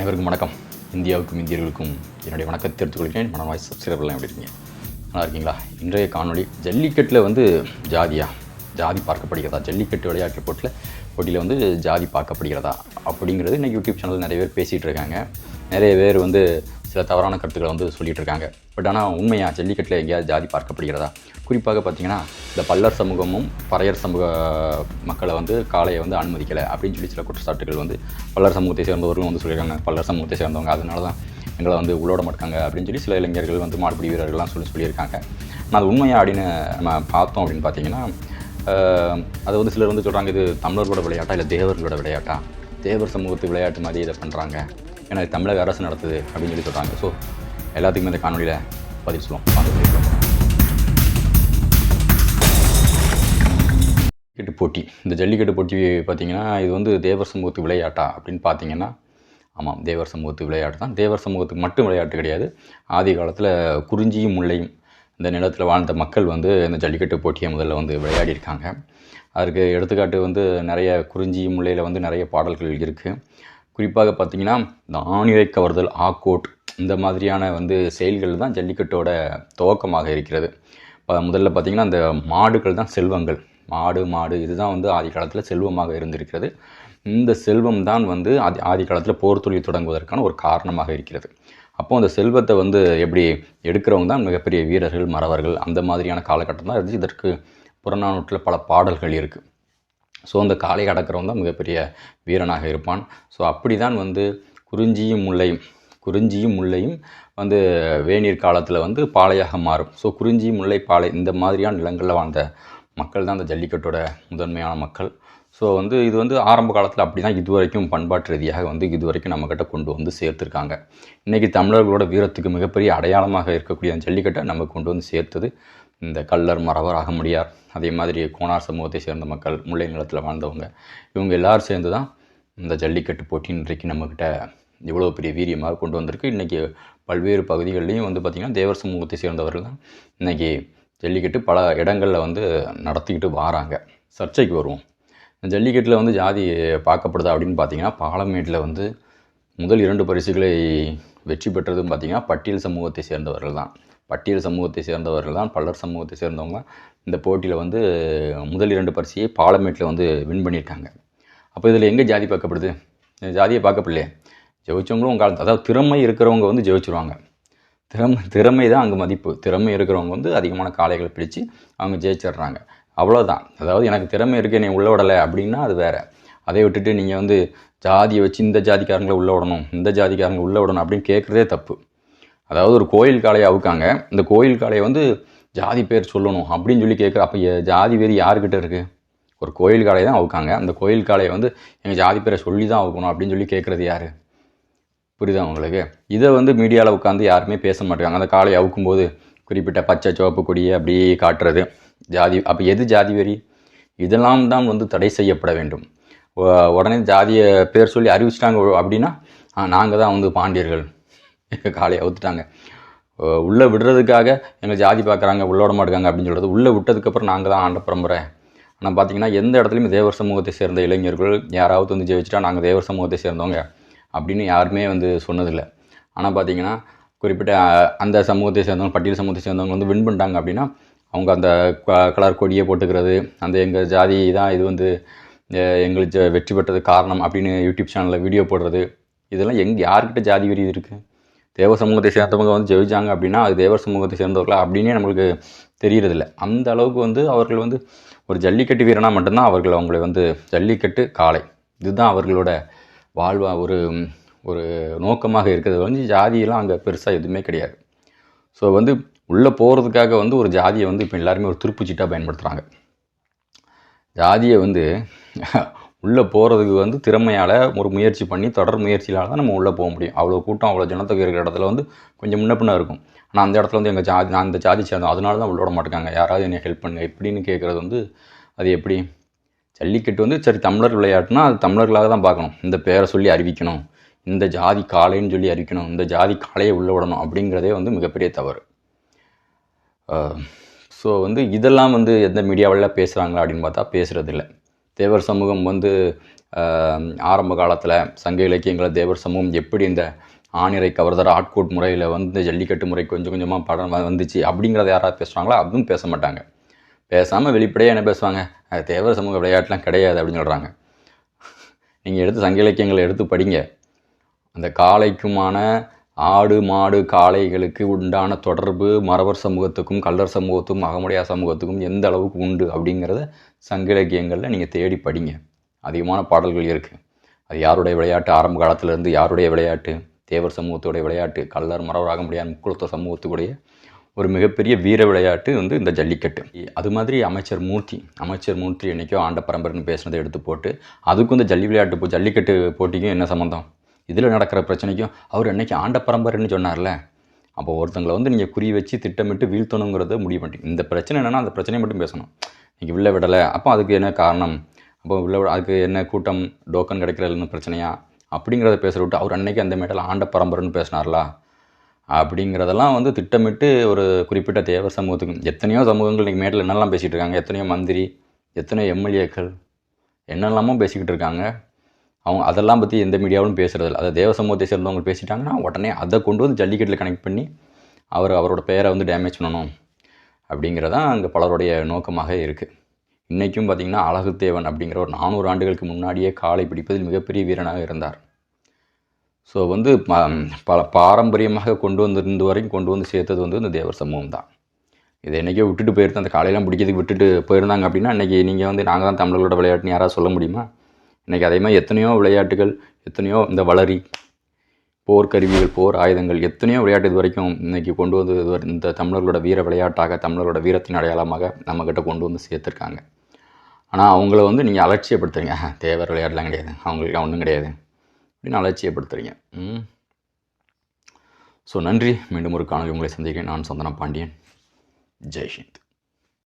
அனைவருக்கும் வணக்கம். இந்தியாவுக்கும் இந்தியர்களுக்கும் என்னுடைய வணக்கத்தை தெரிவித்துக் கொள்கிறேன். மனவாய் சப்ஸ்கிரைபர்லாம் எப்படி இருக்கீங்க? நல்லா இருக்கீங்களா? இன்றைய காணொளி ஜல்லிக்கட்டில் வந்து ஜாதியா ஜாதி பார்க்கப்படுகிறதா? ஜல்லிக்கட்டு விளையாட்டு போட்டில் போட்டியில் வந்து ஜாதி பார்க்கப்படுகிறதா? அப்படிங்கிறது இன்றைக்கி யூடியூப் சேனல் நிறைய பேர் பேசிகிட்டு இருக்காங்க. நிறைய பேர் வந்து சில தவறான கருத்துக்களை வந்து சொல்லிட்டு இருக்காங்க பட் ஆனால் உண்மையாக ஜல்லிக்கட்டில் எங்கேயாவது ஜாதி பார்க்கப்படுகிறதா? குறிப்பாக பார்த்தீங்கன்னா இந்த பல்லர் சமூகமும் பறையர் சமூக மக்களை வந்து காலையை வந்து அனுமதிக்கலை அப்படின்னு சொல்லி சில குற்றச்சாட்டுகள் வந்து பல்லர் சமூகத்தை சேர்ந்தவர்களும் வந்து சொல்லியிருக்காங்க. பல்லர் சமூகத்தை சேர்ந்தவங்க அதனால தான் எங்களை வந்து உள்ளோட மாட்டாங்க அப்படின்னு சொல்லி சில இளைஞர்கள் வந்து மாடுபிடி வீரர்கள்லாம் சொல்லி சொல்லியிருக்காங்க. ஆனால் அது உண்மையாக அப்படின்னு நம்ம பார்த்தோம் அப்படின்னு பார்த்தீங்கன்னா அது வந்து சிலர் வந்து சொல்கிறாங்க இது தமிழர்களோட விளையாட்டா இல்லை தேவர்களோட விளையாட்டா? தேவர் சமூகத்து விளையாட்டு மாதிரி இதை பண்ணுறாங்க ஏன்னா இது தமிழக அரசு நடத்துது அப்படின்னு சொல்லி சொல்கிறாங்க ஸோ எல்லாத்துக்குமே இந்த காணொலியில் பதில் சொல்லுவோம். ஜல்லிக்கட்டு போட்டி. இந்த ஜல்லிக்கட்டு போட்டி பார்த்தீங்கன்னா இது வந்து தேவர் சமூகத்து விளையாட்டா அப்படின்னு பார்த்தீங்கன்னா ஆமாம் தேவர் சமூகத்து விளையாட்டு தான். தேவர் சமூகத்துக்கு மட்டும் விளையாட்டு கிடையாது. ஆதி காலத்தில் குறிஞ்சியும் முல்லையும் இந்த நிலத்தில் வாழ்ந்த மக்கள் வந்து இந்த ஜல்லிக்கட்டு போட்டியை முதல்ல வந்து விளையாடி இருக்காங்க. அதற்கு எடுத்துக்காட்டு வந்து நிறைய குறிஞ்சி முல்லையில் வந்து நிறைய பாடல்கள் இருக்குது குறிப்பாக பார்த்தீங்கன்னா இந்த ஆணிரை கவர்தல் ஆக்கோட் இந்த மாதிரியான வந்து செயல்கள் தான் ஜல்லிக்கட்டோட துவக்கமாக இருக்கிறது. இப்போ முதல்ல பார்த்தீங்கன்னா அந்த மாடுகள் தான் செல்வங்கள். மாடு மாடு இதுதான் வந்து ஆதி காலத்தில் செல்வமாக இருந்திருக்கிறது. இந்த செல்வம் தான் வந்து ஆதி ஆதி காலத்தில் போர் தொழில் தொடங்குவதற்கான ஒரு காரணமாக இருக்கிறது. அப்போ அந்த செல்வத்தை வந்து எப்படி எடுக்கிறவங்க தான் மிகப்பெரிய வீரர்கள் மறவர்கள் அந்த மாதிரியான காலகட்டம் தான் இருந்துச்சு. இதற்கு புறநானூற்றில் பல பாடல்கள் இருக்குது ஸோ அந்த காளை அடக்கிறவன் தான் மிகப்பெரிய வீரனாக இருப்பான். ஸோ அப்படி தான் வந்து குறிஞ்சியும் முல்லையும் குறிஞ்சியும் முல்லையும் வந்து வேநீர் காலத்தில் வந்து பாலையாக மாறும். ஸோ குறிஞ்சி முல்லை பாலை இந்த மாதிரியான நிலங்களில் வாழ்ந்த மக்கள் தான் அந்த ஜல்லிக்கட்டோட முதன்மையான மக்கள். ஸோ வந்து இது வந்து ஆரம்ப காலத்தில் அப்படி தான் இதுவரைக்கும் பண்பாட்டு ரீதியாக வந்து இதுவரைக்கும் நம்மக்கிட்ட கொண்டு வந்து சேர்த்துருக்காங்க. இன்றைக்கி தமிழர்களோட வீரத்துக்கு மிகப்பெரிய அடையாளமாக இருக்கக்கூடிய அந்த ஜல்லிக்கட்டை நம்ம கொண்டு வந்து சேர்த்தது இந்த கல்லர் மறவர் அகமுடியார் அதே மாதிரி கோனார் சமூகத்தை சேர்ந்த மக்கள் முல்லை நிலத்தில் வாழ்ந்தவங்க இவங்க எல்லாரும் சேர்ந்து தான் இந்த ஜல்லிக்கட்டு போட்டி இன்றைக்கு நம்மக்கிட்ட இவ்வளோ பெரிய வீரியமாக கொண்டு வந்திருக்கு. இன்றைக்கி பல்வேறு பகுதிகள்லையும் வந்து பார்த்திங்கன்னா தேவர் சமூகத்தை சேர்ந்தவர்கள் தான் இன்றைக்கி ஜல்லிக்கட்டு பல இடங்களில் வந்து நடத்திக்கிட்டு வராங்க. சர்ச்சைக்கு வருவோம். ஜல்லிக்கட்டில் வந்து ஜாதி பார்க்கப்படுதா அப்படின்னு பார்த்தீங்கன்னா பாலமேட்டில் வந்து முதல் இரண்டு பரிசுகளை வெற்றி பெற்றதும் பார்த்தீங்கன்னா பட்டியல் சமூகத்தை சேர்ந்தவர்கள் தான். பட்டியல் சமூகத்தை சேர்ந்தவர்கள் தான் பல்லர் சமூகத்தை சேர்ந்தவங்க இந்த போட்டியில் வந்து முதல் இரண்டு பரிசையை பாலமேட்டில் வந்து வின் பண்ணியிருக்காங்க. அப்போ இதில் எங்கே ஜாதி பார்க்கப்படுது? ஜாதியை பார்க்கப்படலையே. ஜெயிச்சவங்களும் உங்கள் காலத்து அதாவது திறமை இருக்கிறவங்க வந்து ஜெயிச்சிருவாங்க. திறமை திறமை தான் அங்கே மதிப்பு. திறமை இருக்கிறவங்க வந்து அதிகமான காளைகளை பிடிச்சு அவங்க ஜெயிச்சிடுறாங்க. அவ்வளோதான் அதாவது எனக்கு திறமை இருக்குது நீ உள்ள விடலை அப்படின்னா அது வேறு. அதை விட்டுட்டு நீங்கள் வந்து ஜாதியை வச்சு இந்த ஜாதிக்காரங்களை உள்ள விடணும் இந்த ஜாதிக்காரங்களை உள்ள விடணும் அப்படின்னு கேட்குறதே தப்பு. அதாவது ஒரு கோயில் காளையை அவுக்காங்க. இந்த கோயில் காளையை வந்து ஜாதி பேர் சொல்லணும் அப்படின்னு சொல்லி கேட்குற அப்போ ஜாதி பேர் யாருக்கிட்ட இருக்குது ஒரு கோயில் காளையை தான் அவுக்காங்க. அந்த கோயில் காளையை வந்து எங்கள் ஜாதி பேரை சொல்லி தான் அவுக்கணும் அப்படின்னு சொல்லி கேட்குறது யார்? புரியுதா உங்களுக்கு? இதை வந்து மீடியாவில் உட்காந்து யாருமே பேச மாட்டாங்க. அந்த காளையை அவுக்கும்போது குறிப்பிட்ட பச்சை சிவப்பு கொடியை அப்படியே காட்டுறது. ஜாதி அப்போ எது ஜாதி வெறி? இதெல்லாம் தான் வந்து தடை செய்யப்பட வேண்டும். உடனே ஜாதியை பேர் சொல்லி அறிவிச்சிட்டாங்க அப்படின்னா நாங்கள் தான் வந்து பாண்டியர்கள். எங்கள் காளையை அவுத்துட்டாங்க. உள்ளே விடுறதுக்காக எங்கள் ஜாதி பார்க்குறாங்க உள்ள விட மாட்டாங்க அப்படின்னு சொல்கிறது உள்ளே விட்டதுக்கப்புறம் நாங்கள் தான் ஆண்ட பரம்பரை. ஆனால் பார்த்தீங்கன்னா எந்த இடத்துலையும் தேவர் சமூகத்தை சேர்ந்த இளைஞர்கள் யாராவது வந்து ஜெயிச்சிட்டா நாங்கள் தேவர் சமூகத்தை சேர்ந்தவங்க அப்படின்னு யாருமே வந்து சொன்னதில்லை. ஆனால் பார்த்தீங்கன்னா குறிப்பிட்ட அந்த சமூகத்தை சேர்ந்தவங்க பட்டியல் சமூகத்தை சேர்ந்தவங்க வந்து வின் பண்ணிட்டாங்க அப்படின்னா அவங்க அந்த க- கலர் கொடியை போட்டுக்கிறது அந்த எங்கள் ஜாதி தான் இது வந்து எங்களுக்கு ஜெ- வெற்றி பெற்றது காரணம் அப்படின்னு யூடியூப் சேனலில் வீடியோ போடுறது இதெல்லாம் எங்கே யார்கிட்ட ஜாதி வெறி இருக்குது தேவ சமூகத்தை சேர்ந்தவங்க வந்து ஜெயிச்சாங்க அப்படின்னா அது தேவர் சமூகத்தை சேர்ந்தவர்களா அப்படின்னே நம்மளுக்கு தெரியறதில்ல. அந்த அளவுக்கு வந்து அவர்கள் வந்து ஒரு ஜல்லிக்கட்டு வீரனாக மட்டும்தான் அவர்கள் அவங்களை வந்து ஜல்லிக்கட்டு காளை. இதுதான் அவர்களோட வாழ்வா ஒரு ஒரு நோக்கமாக இருக்கிறது. வந்து ஜாதியெல்லாம் அங்கே பெருசாக எதுவுமே கிடையாது. ஸோ வந்து உள்ளே போகிறதுக்காக வந்து ஒரு ஜாதியை வந்து இப்போ எல்லாருமே ஒரு துருப்புச்சீட்டாக பயன்படுத்துகிறாங்க ஜாதியை வந்து உள்ளே போகிறதுக்கு வந்து திறமையால் ஒரு முயற்சி பண்ணி தொடர் முயற்சியால் தான் நம்ம உள்ளே போக முடியும். அவ்வளோ கூட்டம் அவ்வளோ ஜனத்தொகை இருக்கிற இடத்துல வந்து கொஞ்சம் முன்ன பின்ன இருக்கும். ஆனால் அந்த இடத்துல வந்து எங்கள் ஜாதி நான் இந்த ஜாதி சேர்ந்தோம் அதனால தான் உள்ள விட மாட்டேங்காங்க. யாராவது என்னை ஹெல்ப் பண்ணுங்க. எப்படின்னு கேட்குறது வந்து அது எப்படி? ஜல்லிக்கட்டு வந்து சரி தமிழர் விளையாட்டுனா அது தமிழர்களாக தான் பார்க்கணும். இந்த பேரை சொல்லி அறிவிக்கணும். இந்த ஜாதி காளைன்னு சொல்லி அறிவிக்கணும். இந்த ஜாதி காளையை உள்ளே விடணும் அப்படிங்கிறதே வந்து மிகப்பெரிய தவறு. ஸோ வந்து இதெல்லாம் வந்து எந்த மீடியாவில் பேசுகிறாங்களா அப்படின்னு பார்த்தா பேசுகிறதில்ல தேவர் சமூகம் வந்து ஆரம்ப காலத்தில் சங்க இலக்கியங்களை தேவர் சமூகம் எப்படி இந்த ஆணிரை கவர்தர் ஆட்கோட் முறையில் வந்து ஜல்லிக்கட்டு முறை கொஞ்சம் கொஞ்சமாக படம் வந்துச்சு அப்படிங்கிறத யாராவது பேசுகிறாங்களோ அதுவும் பேச மாட்டாங்க. பேசாமல் வெளிப்படையாக என்ன பேசுவாங்க? அது தேவர் சமூக விளையாட்டுலாம் கிடையாது அப்படின்னு சொல்கிறாங்க நீங்கள் எடுத்து சங்க இலக்கியங்களை எடுத்து படிங்க. அந்த காளைக்குமான ஆடு மாடு காளைகளுக்கு உண்டான தொடர்பு மறவர் சமூகத்துக்கும் கள்ளர் சமூகத்துக்கும் அகமுடையா சமூகத்துக்கும் எந்த அளவுக்கு உண்டு அப்படிங்கிறத சங்க இலக்கியங்களில் நீங்கள் தேடி படிங்க. அதிகமான பாடல்கள் இருக்குது அது யாருடைய விளையாட்டு? ஆரம்ப காலத்திலேருந்து யாருடைய விளையாட்டு? தேவர் சமூகத்துடைய விளையாட்டு கள்ளர் மறவர் அகமுடையான் முக்குளத்த சமூகத்துடைய ஒரு மிகப்பெரிய வீர விளையாட்டு வந்து இந்த ஜல்லிக்கட்டு. அது மாதிரி அமைச்சர் மூர்த்தி அமைச்சர் மூர்த்தி என்றைக்கோ ஆண்ட பரம்பரைன்னு பேசுனதை எடுத்து போட்டு அதுக்கும் இந்த ஜல்லி விளையாட்டு ஜல்லிக்கட்டு போட்டிக்கும் என்ன சம்மந்தம் இதில் நடக்கிற பிரச்சனைக்கும் அவர் என்றைக்கு ஆண்ட பரம்பரைன்னு சொன்னார்ல அப்போ ஒருத்தங்களை வந்து நீங்கள் குறி வச்சு திட்டமிட்டு வீழ்த்தணுங்கிறத முடிவு பண்ணிட்டீங்க. இந்த பிரச்சனை என்னென்னா அந்த பிரச்சனையை மட்டும் பேசணும். நீங்கள் உள்ளே விடலை அப்போ அதுக்கு என்ன காரணம்? அப்போ உள்ள விட அதுக்கு என்ன கூட்டம் டோக்கன் கிடைக்கிறதுல பிரச்சனையா? அப்படிங்கிறத பேசுகிற விட்டு அவர் அன்னைக்கு அந்த மேட்டில் ஆண்ட பரம்பரைன்னு பேசினார்லா? அப்படிங்கிறதெல்லாம் வந்து திட்டமிட்டு ஒரு குறிப்பிட்ட தேவர் சமூகத்துக்கு எத்தனையோ சமூகங்கள் இன்றைக்கி மேட்டில் என்னெல்லாம் பேசிகிட்டு இருக்காங்க? எத்தனையோ மந்திரி எத்தனையோ எம்எல்ஏக்கள் என்னெல்லாமோ பேசிக்கிட்டு இருக்காங்க? அவங்க அதெல்லாம் பற்றி எந்த மீடியாவிலும் பேசுகிறதில்ல அதை தேவ சமூகத்தை சேர்ந்தவங்க பேசிட்டாங்கன்னா உடனே அதை கொண்டு வந்து ஜல்லிக்கட்டில் கனெக்ட் பண்ணி அவர் அவரோட பெயரை வந்து டேமேஜ் பண்ணணும் அப்படிங்கிறதான் அங்கே பலருடைய நோக்கமாக இருக்குது இன்றைக்கும் பார்த்திங்கன்னா அழகுத்தேவன் அப்படிங்கிற ஒரு நானூறு ஆண்டுகளுக்கு முன்னாடியே காளை பிடிப்பதில் மிகப்பெரிய வீரனாக இருந்தார். ஸோ வந்து ப- பல பாரம்பரியமாக கொண்டு வந்திருந்த வரைக்கும் கொண்டு வந்து சேர்த்தது வந்து இந்த தேவர் சமூகம் தான் இதை என்றைக்கோ விட்டுட்டு போயிருந்தேன். அந்த காலையெல்லாம் பிடிக்கிறதுக்கு விட்டுட்டு போயிருந்தாங்க அப்படின்னா இன்றைக்கி நீங்கள் வந்து நாங்கள் தான் தமிழர்களோட விளையாட்டுன்னு யாராவது சொல்ல முடியுமா? இன்றைக்கி அதே மாதிரி எத்தனையோ விளையாட்டுகள் எத்தனையோ இந்த வளரி போர்க்கருவிகள் போர் ஆயுதங்கள் எத்தனையோ விளையாட்டு இது வரைக்கும் இன்றைக்கி கொண்டு வந்து இது இந்த தமிழர்களோட வீர விளையாட்டாக தமிழரோட வீரத்தின் அடையாளமாக நம்மக்கிட்ட கொண்டு வந்து சேர்த்துருக்காங்க. ஆனால் அவங்கள வந்து நீங்கள் அலட்சியப்படுத்துறீங்க. தேவர் விளையாடலாம் கிடையாது. அவங்களுக்கு ஒன்றும் கிடையாது. அப்படின்னு அலட்சியப்படுத்துறீங்க. ஸோ நன்றி. மீண்டும் ஒரு காணொலி உங்களை சந்திக்கிறேன். நான் சந்தனா பாண்டியன். ஜெய் ஹிந்த்.